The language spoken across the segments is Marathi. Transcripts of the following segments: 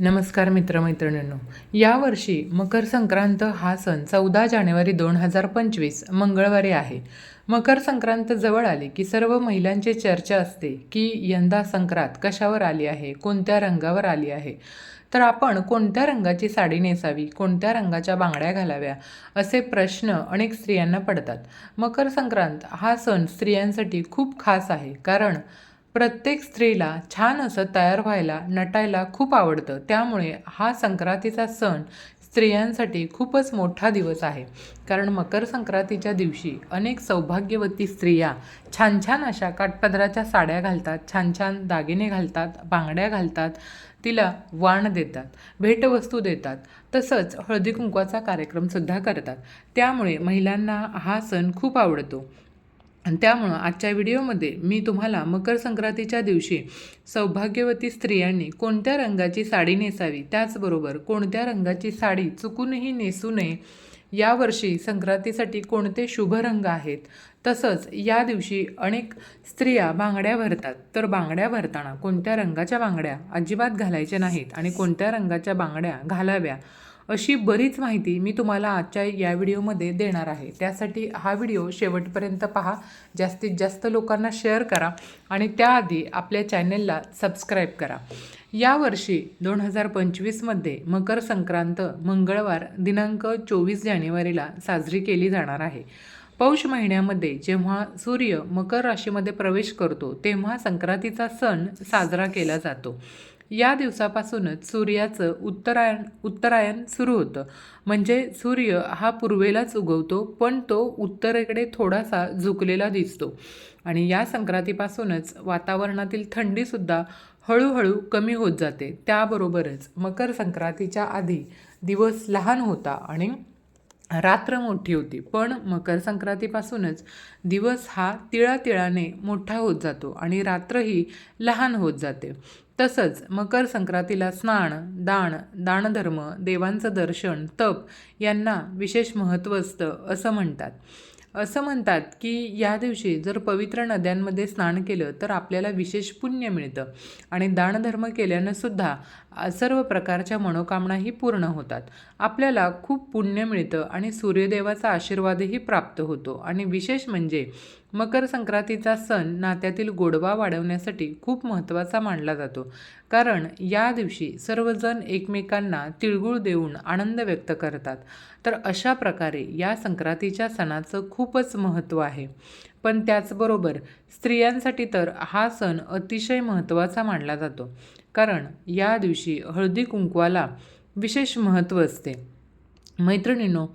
नमस्कार मित्रमैत्रिणींनो. यावर्षी मकर संक्रांत हा सण चौदा जानेवारी दोन हजार पंचवीस मंगळवारी आहे. मकर संक्रांत जवळ आली की सर्व महिलांची चर्चा असते की यंदा संक्रांत कशावर आली आहे कोणत्या रंगावर आली आहे? तर आपण कोणत्या रंगाची साडी नेसावी कोणत्या रंगाच्या बांगड्या घालाव्या असे प्रश्न अनेक स्त्रियांना पडतात. मकर संक्रांत हा सण स्त्रियांसाठी खूप खास आहे कारण प्रत्येक स्त्रीला छान असं तयार व्हायला नटायला खूप आवडतं. त्यामुळे हा संक्रांतीचा सण स्त्रियांसाठी खूपच मोठा दिवस आहे. कारण मकर संक्रांतीच्या दिवशी अनेक सौभाग्यवती स्त्रिया छान छान अशा काठपदराच्या साड्या घालतात छान छान दागिने घालतात बांगड्या घालतात तिला वाण देतात भेटवस्तू देतात तसंच हळदी कुंकवाचा कार्यक्रमसुद्धा करतात. त्यामुळे महिलांना हा सण खूप आवडतो. आणि त्यामुळं आजच्या व्हिडिओमध्ये मी तुम्हाला मकर संक्रांतीच्या दिवशी सौभाग्यवती स्त्रियांनी कोणत्या रंगाची साडी नेसावी? त्याचबरोबर कोणत्या रंगाची साडी चुकूनही नेसू नये? यावर्षी संक्रांतीसाठी कोणते शुभ रंग आहेत? तसंच या दिवशी अनेक स्त्रिया बांगड्या भरतात. तर बांगड्या भरताना कोणत्या रंगाच्या बांगड्या अजिबात घालायच्या नाहीत आणि कोणत्या रंगाच्या बांगड्या घालाव्या? अशी बरीच माहिती मी तुम्हाला आजच्या या व्हिडिओमध्ये देणार आहे. त्यासाठी हा व्हिडिओ शेवटपर्यंत पहा. जास्तीत जास्त लोकांना शेअर करा आणि त्याआधी आपल्या चॅनेलला सबस्क्राईब करा. यावर्षी दोन हजार पंचवीसमध्ये मकर संक्रांत मंगळवार दिनांक चोवीस जानेवारीला साजरी केली जाणार आहे. पौष महिन्यामध्ये जेव्हा सूर्य मकर राशीमध्ये प्रवेश करतो तेव्हा संक्रांतीचा सण साजरा केला जातो. या दिवसापासूनच सूर्याचं उत्तरायण उत्तरायण सुरू होतं. म्हणजे सूर्य हा पूर्वेलाच उगवतो पण तो उत्तरेकडे थोडासा झुकलेला दिसतो. आणि या संक्रांतीपासूनच वातावरणातील थंडीसुद्धा हळूहळू कमी होत जाते. त्याबरोबरच मकर संक्रांतीच्या आधी दिवस लहान होता आणि रात्र मोठी होती. पण मकर संक्रांतीपासूनच दिवस हा तिळातिळाने मोठा होत जातो आणि रात्रही लहान होत जाते. तसंच मकर संक्रांतीला स्नान दान दानधर्म देवांचं दर्शन तप यांना विशेष महत्त्व असतं असं म्हणतात. असं म्हणतात की या दिवशी जर पवित्र नद्यांमध्ये स्नान केलं तर आपल्याला विशेष पुण्य मिळतं आणि दानधर्म केल्यानं सुद्धा सर्व प्रकारच्या मनोकामनाही पूर्ण होतात. आपल्याला खूप पुण्य मिळतं आणि सूर्यदेवाचा आशीर्वादही प्राप्त होतो आणि विशेष म्हणजे मकर संक्रांतीचा सण नात्यातील गोडवा वाढवण्यासाठी खूप महत्त्वाचा मानला जातो. कारण या दिवशी सर्वजण एकमेकांना तिळगुळ देऊन आनंद व्यक्त करतात. तर अशा प्रकारे या संक्रांतीच्या सणाचं खूपच महत्त्व आहे. पण त्याचबरोबर स्त्रियांसाठी तर हा सण अतिशय महत्त्वाचा मानला जातो. कारण या दिवशी हळदी कुंकवाला विशेष महत्त्व असते. मैत्रिणींनो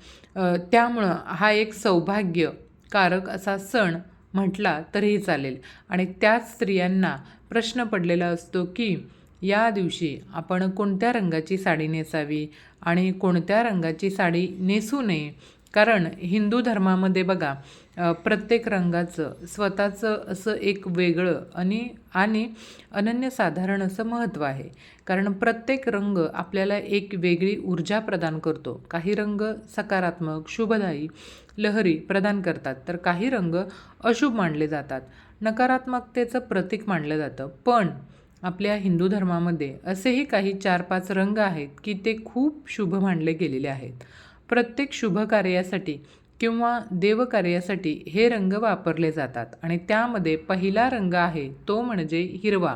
त्यामुळं हा एक सौभाग्य कारक असा सण म्हटला तरीही चालेल. आणि त्याच स्त्रियांना प्रश्न पडलेला असतो की या दिवशी आपण कोणत्या रंगाची साडी नेसावी? आणि कोणत्या रंगाची साडी नेसू नये? कारण हिंदू धर्मामध्ये बघा प्रत्येक रंगाचं स्वतःचं असं एक वेगळं आणि आणि अनन्यसाधारण असं महत्त्व आहे. कारण प्रत्येक रंग आपल्याला एक वेगळी ऊर्जा प्रदान करतो. काही रंग सकारात्मक शुभदायी लहरी प्रदान करतात. तर काही रंग अशुभ मानले जातात. नकारात्मकतेचं प्रतीक मानलं जातं. पण आपल्या हिंदू धर्मामध्ये असेही काही चार पाच रंग आहेत की ते खूप शुभ मानले गेलेले आहेत. प्रत्येक शुभ कार्यासाठी किंवा देवकार्यासाठी हे रंग वापरले जातात आणि त्यामध्ये पहिला रंग आहे तो म्हणजे हिरवा.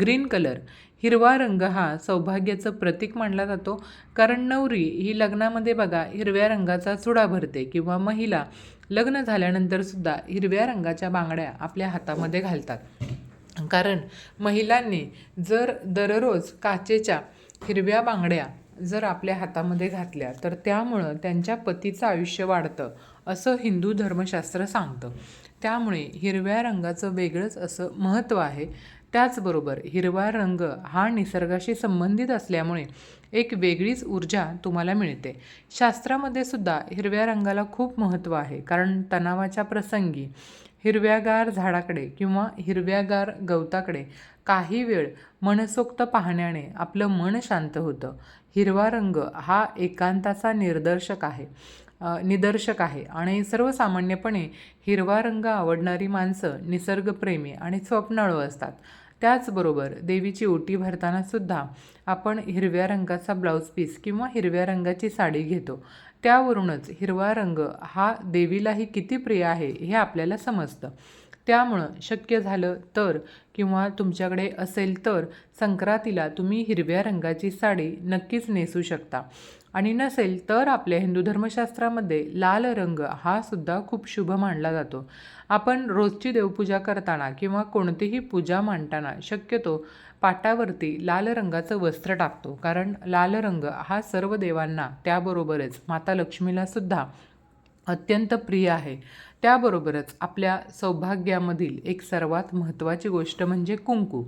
Green colour. हिरवा रंग हा सौभाग्याचं प्रतीक मानला जातो कारण नवरी ही लग्नामध्ये बघा हिरव्या रंगाचा चुडा भरते किंवा महिला लग्न झाल्यानंतरसुद्धा हिरव्या रंगाच्या बांगड्या आपल्या हातामध्ये घालतात. कारण महिलांनी जर दररोज काचेच्या हिरव्या बांगड्या जर आपल्या हातामध्ये घातल्या तर त्यामुळं त्यांच्या पतीचं आयुष्य वाढतं असं हिंदू धर्मशास्त्र सांगतं. त्यामुळे हिरव्या रंगाचं वेगळंच असं महत्त्व आहे. त्याचबरोबर हिरवा रंग हा निसर्गाशी संबंधित असल्यामुळे एक वेगळीच ऊर्जा तुम्हाला मिळते. शास्त्रामध्ये सुद्धा हिरव्या रंगाला खूप महत्त्व आहे कारण तणावाच्या प्रसंगी हिरव्यागार झाडाकडे किंवा हिरव्यागार गवताकडे काही वेळ मनसोक्त पाहण्याने आपलं मन शांत होतं. हिरवा रंग हा एकांताचा निर्दर्शक आहे निदर्शक आहे आणि सर्वसामान्यपणे हिरवा रंग आवडणारी माणसं निसर्गप्रेमी आणि स्वप्नाळू असतात. त्याचबरोबर देवीची ओटी भरताना सुद्धा आपण हिरव्या रंगाचा ब्लाऊज पीस किंवा हिरव्या रंगाची साडी घेतो. त्यावरूनच हिरवा रंग हा देवीलाही किती प्रिय आहे हे आपल्याला समजतं. त्यामुळं शक्य झालं तर किंवा तुमच्याकडे असेल तर संक्रांतीला तुम्ही हिरव्या रंगाची साडी नक्कीच नेसू शकता. आणि नसेल तर आपल्या हिंदू धर्मशास्त्रामध्ये लाल रंग हा सुद्धा खूप शुभ मानला जातो. आपण रोजची देवपूजा करताना किंवा कोणतीही पूजा मांडताना शक्यतो पाटावरती लाल रंगाचं वस्त्र टाकतो. कारण लाल रंग हा सर्व देवांना त्याबरोबरच माता लक्ष्मीला सुद्धा अत्यंत प्रिय आहे. त्याबरोबरच आपल्या सौभाग्यामधील एक सर्वात महत्त्वाची गोष्ट म्हणजे कुंकू.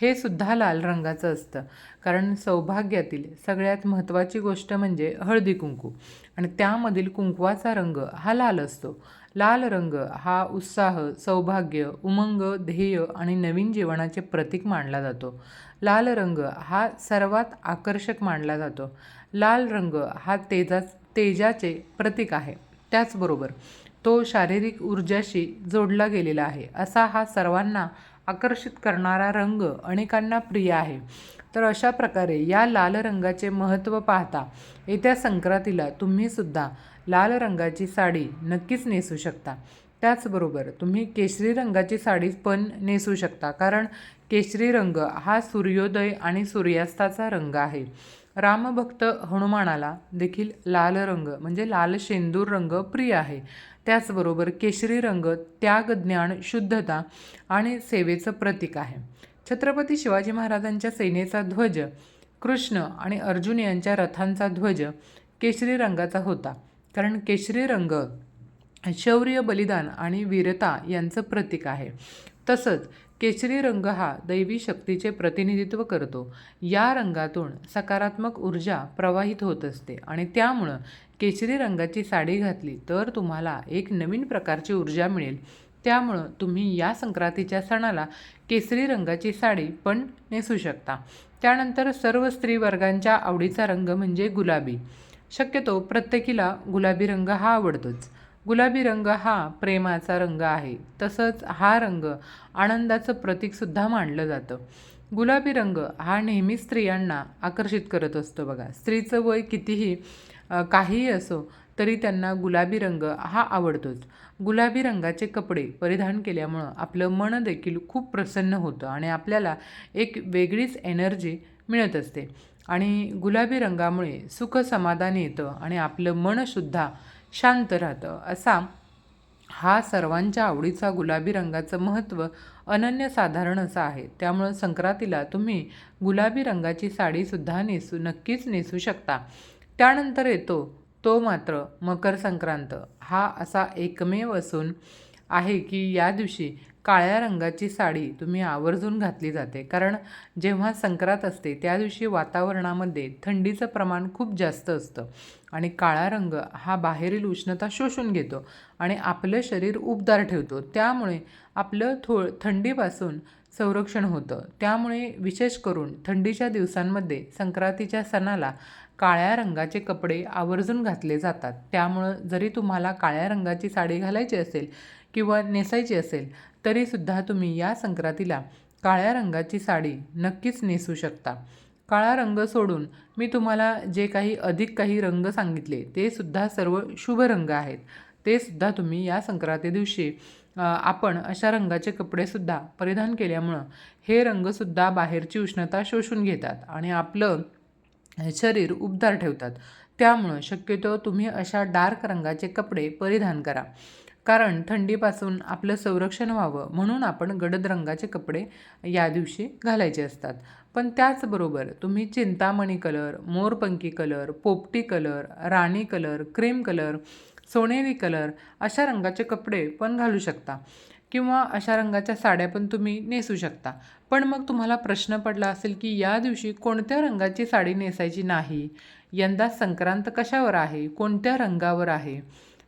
हे सुद्धा लाल रंगाचं असतं. कारण सौभाग्यातील सगळ्यात महत्त्वाची गोष्ट म्हणजे हळदी कुंकू. आणि त्यामधील कुंकवाचा रंग हा लाल असतो. लाल रंग हा उत्साह सौभाग्य उमंग ध्येय आणि नवीन जीवनाचे प्रतीक मानला जातो. लाल रंग हा सर्वात आकर्षक मानला जातो. लाल रंग हा तेजा तेजाचे प्रतीक आहे. त्याचबरोबर तो शारीरिक ऊर्जाशी जोडला गेलेला आहे. असा हा सर्वांना आकर्षित करणारा रंग अनेकांना प्रिय आहे. तर अशा प्रकारे या लाल रंगाचे महत्त्व पाहता येत्या संक्रांतीला तुम्हीसुद्धा लाल रंगाची साडी नक्कीच नेसू शकता. त्याचबरोबर तुम्ही केशरी रंगाची साडी पण नेसू शकता कारण केशरी रंग हा सूर्योदय आणि सूर्यास्ताचा रंग आहे. रामभक्त हनुमानाला देखील लाल रंग म्हणजे लाल शेंदूर रंग प्रिय आहे. त्याचबरोबर केशरी रंग त्याग ज्ञान शुद्धता आणि सेवेचं प्रतीक आहे. छत्रपती शिवाजी महाराजांच्या सेनेचा ध्वज कृष्ण आणि अर्जुन यांच्या रथांचा ध्वज केशरी रंगाचा होता. कारण केशरी रंग शौर्य बलिदान आणि वीरता यांचं प्रतीक आहे. तसंच केशरी रंग हा दैवी शक्तीचे प्रतिनिधित्व करतो. या रंगातून सकारात्मक ऊर्जा प्रवाहित होत असते आणि त्यामुळं केशरी रंगाची साडी घातली तर तुम्हाला एक नवीन प्रकारची ऊर्जा मिळेल. त्यामुळं तुम्ही या संक्रांतीच्या सणाला केसरी रंगाची साडी पण नेसू शकता. त्यानंतर सर्व स्त्री वर्गांच्या आवडीचा रंग म्हणजे गुलाबी. शक्यतो प्रत्येकीला गुलाबी रंग हा आवडतोच. गुलाबी रंग हा प्रेमाचा रंग आहे. तसंच हा रंग आनंदाचं प्रतीकसुद्धा मानलं जातं. गुलाबी रंग हा नेहमी स्त्रियांना आकर्षित करत असतो बघा. स्त्रीचं वय कितीही काहीही असो तरी त्यांना गुलाबी रंग हा आवडतोच. गुलाबी रंगाचे कपडे परिधान केल्यामुळं आपलं मन देखील खूप प्रसन्न होतं आणि आपल्याला एक वेगळीच एनर्जी मिळत असते. आणि गुलाबी रंगामुळे सुख समाधान येतं आणि आपलं मनसुद्धा शांत राहतं. असा हा सर्वांच्या आवडीचा गुलाबी रंगाचं महत्त्व अनन्यसाधारण असं आहे. त्यामुळं संक्रांतीला तुम्ही गुलाबी रंगाची साडीसुद्धा नेसू नक्कीच नेसू शकता. त्यानंतर येतो तो मात्र मकर संक्रांत. हा असा एकमेव असून आहे की या दिवशी काळ्या रंगाची साडी तुम्ही आवर्जून घातली जाते. कारण जेव्हा संक्रांत असते त्या दिवशी वातावरणामध्ये थंडीचं प्रमाण खूप जास्त असतं. आणि काळा रंग हा बाहेरील उष्णता शोषून घेतो आणि आपलं शरीर उबदार ठेवतो. त्यामुळे आपलं थो थंडीपासून संरक्षण होतं. त्यामुळे विशेष करून थंडीच्या दिवसांमध्ये संक्रांतीच्या सणाला काळ्या रंगाचे कपडे आवर्जून घातले जातात. त्यामुळं जरी तुम्हाला काळ्या रंगाची साडी घालायची असेल किंवा नेसायची असेल तरीसुद्धा तुम्ही या संक्रांतीला काळ्या रंगाची साडी नक्कीच नेसू शकता. काळा रंग सोडून मी तुम्हाला जे काही अधिक काही रंग सांगितले ते सुद्धा सर्व शुभ रंग आहेत. ते सुद्धा तुम्ही या संक्रांती दिवशी आपण अशा रंगाचे कपडेसुद्धा परिधान केल्यामुळं हे रंगसुद्धा बाहेरची उष्णता शोषून घेतात आणि आपलं शरीर उबदार ठेवतात. त्यामुळं शक्यतो तुम्ही अशा डार्क रंगाचे कपडे परिधान करा. कारण थंडीपासून आपलं संरक्षण व्हावं म्हणून आपण गडद रंगाचे कपडे या दिवशी घालायचे असतात. पण त्याचबरोबर तुम्ही चिंतामणी कलर मोरपंखी कलर पोपटी कलर राणी कलर क्रीम कलर सोनेरी कलर अशा रंगाचे कपडे पण घालू शकता. किंवा अशा रंगाच्या साड्या पण तुम्ही नेसू शकता. पण मग तुम्हाला प्रश्न पडला असेल की या दिवशी कोणत्या रंगाची साडी नेसायची नाही? यंदा संक्रांत कशावर आहे? कोणत्या रंगावर आहे?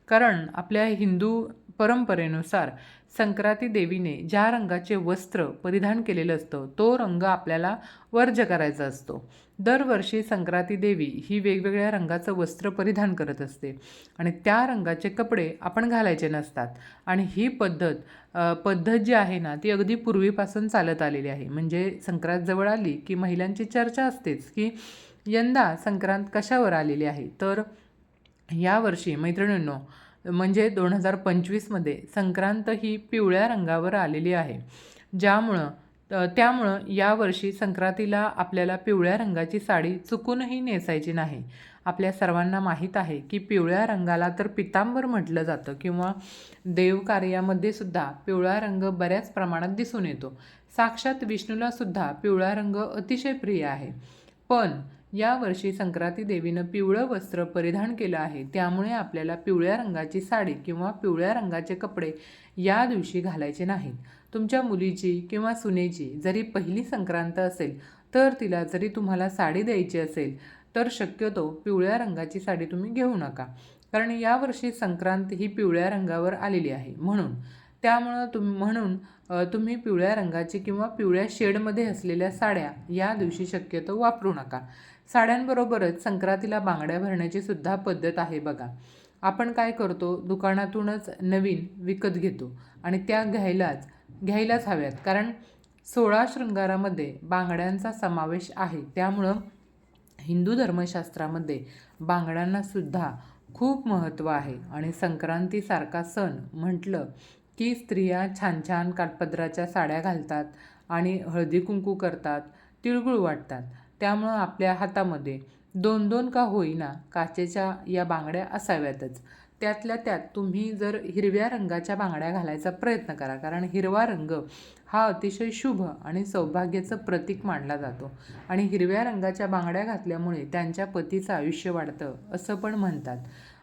कारण आपल्या हिंदू परंपरेनुसार संक्रांती देवीने ज्या रंगाचे वस्त्र परिधान केलेलं असतं तो रंग आपल्याला वर्ज करायचा असतो. दरवर्षी संक्रांती देवी ही वेगवेगळ्या रंगाचं वस्त्र परिधान करत असते आणि त्या रंगाचे कपडे आपण घालायचे नसतात. आणि ही पद्धत पद्धत जी आहे ना ती अगदी पूर्वीपासून चालत आलेली आहे. म्हणजे संक्रांत जवळ आली की महिलांची चर्चा असतेच की यंदा संक्रांत कशावर आलेली आहे? तर यावर्षी मैत्रिणींनो म्हणजे दोन हजार पंचवीसमध्ये संक्रांत ही पिवळ्या रंगावर आलेली आहे. ज्यामुळं त्यामुळं यावर्षी संक्रांतीला आपल्याला पिवळ्या रंगाची साडी चुकूनही नेसायची नाही. आपल्या सर्वांना माहीत आहे की पिवळ्या रंगाला तर पितांबर म्हटलं जातं किंवा देवकार्यामध्ये सुद्धा पिवळा रंग बऱ्याच प्रमाणात दिसून येतो. साक्षात विष्णूला सुद्धा पिवळा रंग अतिशय प्रिय आहे. पण यावर्षी संक्रांती देवीनं पिवळं वस्त्र परिधान केलं आहे. त्यामुळे आपल्याला पिवळ्या रंगाची साडी किंवा पिवळ्या रंगाचे कपडे या दिवशी घालायचे नाहीत. तुमच्या मुलीची किंवा सुनेची जरी पहिली संक्रांत असेल तर तिला जरी तुम्हाला साडी द्यायची असेल तर शक्यतो पिवळ्या रंगाची साडी तुम्ही घेऊ नका. कारण यावर्षी संक्रांत ही पिवळ्या रंगावर आलेली आहे. म्हणून त्यामुळं तुम म्हणून तुम्ही पिवळ्या रंगाची किंवा पिवळ्या शेडमध्ये असलेल्या साड्या या दिवशी शक्यतो वापरू नका. साड्यांबरोबरच संक्रांतीला बांगड्या भरण्याची सुद्धा पद्धत आहे बघा. आपण काय करतो? दुकानातूनच नवीन विकत घेतो आणि त्या घ्यायलाच घ्यायलाच हव्यात. कारण सोळा शृंगारामध्ये बांगड्यांचा समावेश आहे. त्यामुळं हिंदू धर्मशास्त्रामध्ये बांगड्यांना सुद्धा खूप महत्त्व आहे. आणि संक्रांतीसारखा सण म्हटलं की स्त्रिया छान छान काठपदराच्या साड्या घालतात आणि हळदी कुंकू करतात तिळगुळ वाटतात. त्यामुळं आपल्या हातामध्ये दोन दोन का होईना काचेच्या या बांगड्या असाव्यातच. त्यातल्या त्यात तुम्ही जर हिरव्या रंगाच्या बांगड्या घालायचा प्रयत्न करा कारण हिरवा रंग हा अतिशय शुभ आणि सौभाग्याचं प्रतीक मानला जातो. आणि हिरव्या रंगाच्या बांगड्या घातल्यामुळे त्यांच्या पतीचं आयुष्य वाढतं असं पण म्हणतात.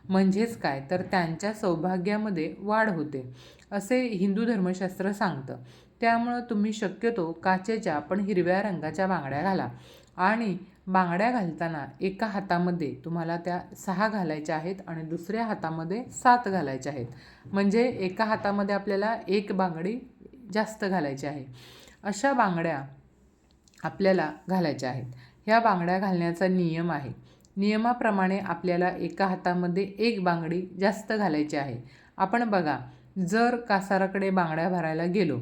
म्हणजेच काय? तर त्यांच्या सौभाग्यामध्ये वाढ होते असे हिंदू धर्मशास्त्र सांगतं. त्यामुळं तुम्ही शक्यतो काचेच्या पण हिरव्या रंगाच्या बांगड्या घाला. आणि बांगड्या घालताना एका हातामध्ये तुम्हाला त्या सहा घालायच्या आहेत आणि दुसऱ्या हातामध्ये सात घालायच्या आहेत. म्हणजे एका हातामध्ये आपल्याला एक बांगडी जास्त घालायची आहे. अशा बांगड्या आपल्याला घालायच्या आहेत. ह्या बांगड्या घालण्याचा नियम आहे. नियमाप्रमाणे आपल्याला एका हातामध्ये एक बांगडी जास्त घालायची आहे. आपण बघा जर कासाराकडे बांगड्या भरायला गेलो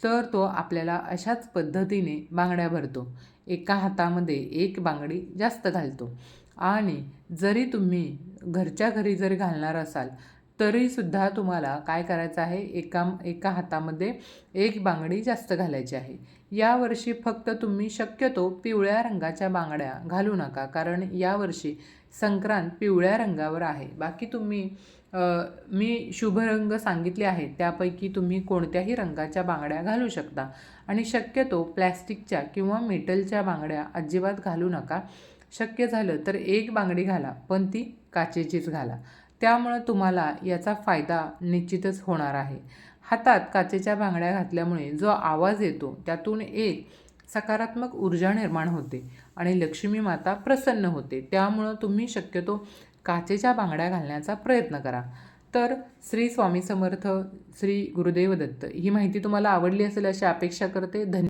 तर तो आपल्याला अशाच पद्धतीने बांगड्या भरतो. एका हातामध्ये एक बांगडी जास्त घालतो. आणि जरी तुम्ही घरच्या घरी जरी घालणार असाल तरीसुद्धा तुम्हाला काय करायचं आहे? एका एका हातामध्ये एक बांगडी जास्त घालायची आहे. यावर्षी फक्त तुम्ही शक्यतो पिवळ्या रंगाच्या बांगड्या घालू नका. कारण यावर्षी संक्रांत पिवळ्या रंगावर आहे. बाकी तुम्ही मी शुभ रंग सांगितले आहेत. त्यापैकी तुम्ही कोणत्याही रंगाच्या बांगड्या घालू शकता. आणि शक्यतो प्लॅस्टिकच्या किंवा मेटलच्या बांगड्या अजिबात घालू नका. शक्य झालं तर एक बांगडी घाला पण ती काचेचीच घाला. त्यामुळं तुम्हाला याचा फायदा निश्चितच होणार आहे. हातात काचेच्या बांगड्या घातल्यामुळे जो आवाज येतो त्यातून एक सकारात्मक ऊर्जा निर्माण होते आणि लक्ष्मी माता प्रसन्न होते. त्यामुळं तुम्ही शक्यतो काचेच्या बांगड्या घालण्याचा प्रयत्न करा. तर श्री स्वामी समर्थ श्री गुरुदेव दत्त ही माहिती तुम्हाला आवडली असेल अशी अपेक्षा करते. धन्य